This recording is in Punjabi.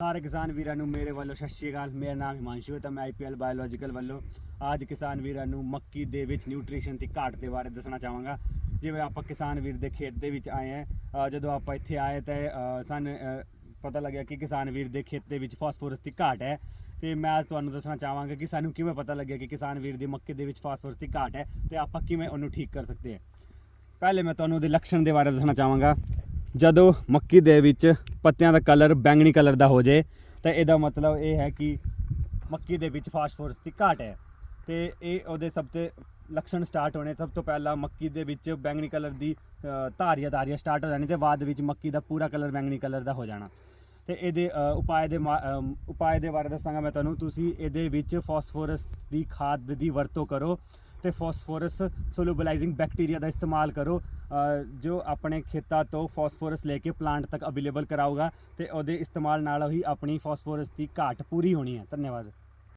ਸਾਰੇ ਕਿਸਾਨ ਵੀਰਾਂ ਨੂੰ ਮੇਰੇ ਵੱਲੋਂ ਸਤਿ ਸ਼੍ਰੀ ਅਕਾਲ। ਮੇਰਾ ਨਾਮ ਹਿਮਾਂਸ਼ੂ ਹੈ ਤਾਂ ਮੈਂ ਆਈਪੀਐਲ ਬਾਇਓਲੋਜੀਕਲ ਵੱਲੋਂ ਅੱਜ ਕਿਸਾਨ ਵੀਰਾਂ ਨੂੰ ਮੱਕੀ ਦੇ ਵਿੱਚ ਨਿਊਟ੍ਰੀਸ਼ਨ ਦੀ ਘਾਟ ਦੇ ਬਾਰੇ ਦੱਸਣਾ ਚਾਹਾਂਗਾ। ਜਿਵੇਂ ਆਪਾਂ ਕਿਸਾਨ ਵੀਰ ਦੇ ਖੇਤ ਦੇ ਵਿੱਚ ਆਏ ਹਾਂ ਜਦੋਂ ਆਪਾਂ ਇੱਥੇ ਆਏ ਤਾਂ ਸਾਨੂੰ ਪਤਾ ਲੱਗਿਆ ਕਿ ਕਿਸਾਨ ਵੀਰ ਦੇ ਖੇਤ ਦੇ ਵਿੱਚ ਫਾਸਫੋਰਸ ਦੀ ਘਾਟ ਹੈ। ਤੇ ਮੈਂ ਅੱਜ ਤੁਹਾਨੂੰ ਦੱਸਣਾ ਚਾਹਾਂਗਾ ਕਿ ਸਾਨੂੰ ਕਿਵੇਂ ਪਤਾ ਲੱਗਿਆ ਕਿ ਕਿਸਾਨ ਵੀਰ ਦੀ ਮੱਕੀ ਦੇ ਵਿੱਚ ਫਾਸਫੋਰਸ ਦੀ ਘਾਟ ਹੈ ਤੇ ਆਪਾਂ ਕਿਵੇਂ ਉਹਨੂੰ ਠੀਕ ਕਰ ਸਕਦੇ ਹਾਂ। ਪਹਿਲੇ ਮੈਂ ਤੁਹਾਨੂੰ ਉਹਦੇ ਲੱਛਣ ਦੇ ਬਾਰੇ ਦੱਸਣਾ ਚਾਹਾਂਗਾ। ਜਦੋਂ ਮੱਕੀ ਦੇ ਵਿੱਚ ਪੱਤਿਆਂ ਦਾ ਕਲਰ ਬੈਂਗਣੀ ਕਲਰ ਦਾ ਹੋ ਜਾਏ ਤਾਂ ਇਹਦਾ ਮਤਲਬ ਇਹ ਹੈ ਕਿ ਮੱਕੀ ਦੇ ਵਿੱਚ ਫਾਸਫੋਰਸ ਦੀ ਘਾਟ ਹੈ। ਤੇ ਇਹ ਉਹਦੇ ਸਭ ਤੋਂ ਲੱਛਣ ਸਟਾਰਟ ਹੋਣੇ ਸਭ ਤੋਂ ਪਹਿਲਾਂ ਮੱਕੀ ਦੇ ਵਿੱਚ ਬੈਂਗਣੀ ਕਲਰ ਦੀ ਧਾਰੀਆਂ ਧਾਰੀਆਂ ਸਟਾਰਟ ਹੋ ਜਾਣੀ ਤੇ ਬਾਅਦ ਵਿੱਚ ਮੱਕੀ ਦਾ ਪੂਰਾ ਕਲਰ ਬੈਂਗਣੀ ਕਲਰ ਦਾ ਹੋ ਜਾਣਾ। ਤੇ ਇਹਦੇ ਅ, ਉਪਾਅ ਦੇ ਮਾ- ਉਪਾਅ ਦੇ ਬਾਰੇ ਦੱਸਾਂਗਾ ਮੈਂ ਤੁਹਾਨੂੰ। ਤੁਸੀਂ ਇਹਦੇ ਵਿੱਚ ਫਾਸਫੋਰਸ ਦੀ ਖਾਦ ਦੀ ਵਰਤੋਂ ਕਰੋ। ਤੇ ਫਾਸਫੋਰਸ ਸੋਲੂਬਲਾਈਜ਼ਿੰਗ ਬੈਕਟੀਰੀਆ ਦਾ ਇਸਤੇਮਾਲ ਕਰੋ ਜੋ ਆਪਣੇ ਖੇਤਾਂ ਤੋਂ ਫਾਸਫੋਰਸ ਲੈ ਕੇ ਪਲਾਂਟ ਤੱਕ ਅਵੇਲੇਬਲ ਕਰਾਊਗਾ ਤੇ ਉਹਦੇ ਇਸਤੇਮਾਲ ਨਾਲ ਹੀ ਆਪਣੀ ਫਾਸਫੋਰਸ ਦੀ ਘਾਟ ਪੂਰੀ ਹੋਣੀ ਹੈ। ਧੰਨਵਾਦ।